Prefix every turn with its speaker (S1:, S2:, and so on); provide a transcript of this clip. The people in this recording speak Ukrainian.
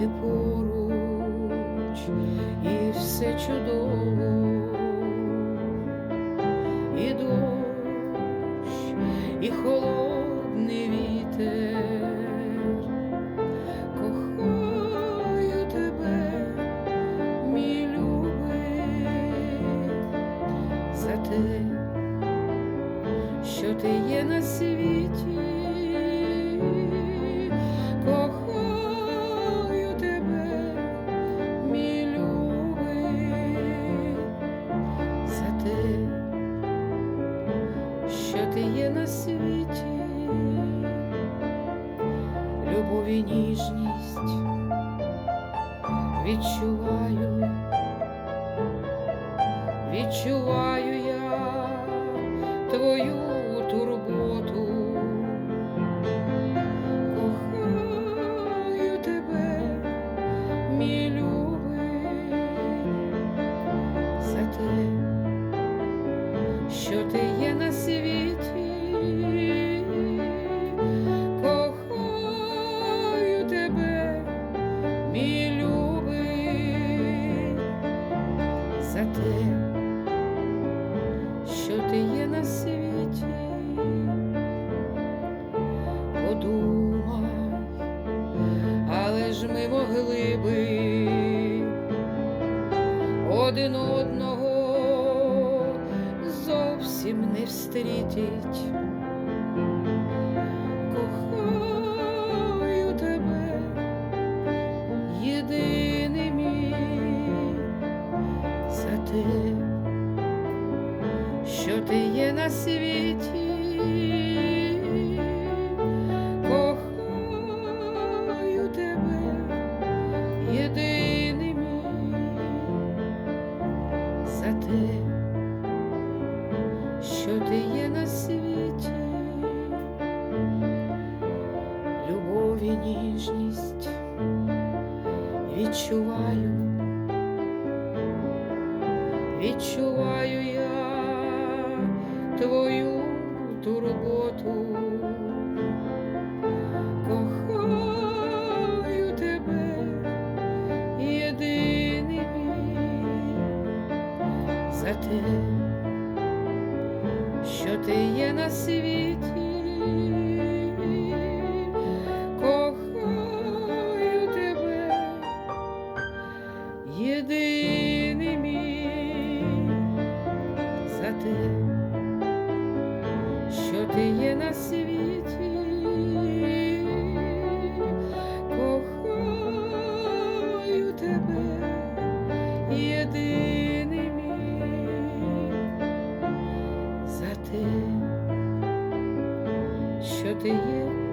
S1: ти поруч і все чудово, і дощ, і холодний вітер. Кохаю тебе, мій любий, за те, що ти є на світі. Ти є на світі, любов і ніжність відчуваю, відчуваю за те, що ти є на світі, подумай, але ж ми могли би один одного зовсім не встрітить. Що ти є на світі. Кохаю тебе, єдиний мій, за те, що ти є на світі, любов ніжність відчуваю, відчуваю я твою турботу. Кохаю тебе, єдиний мій, за те, що ти є на світі, ти є на світі, кохаю тебе, єдиний мій, за те, що ти є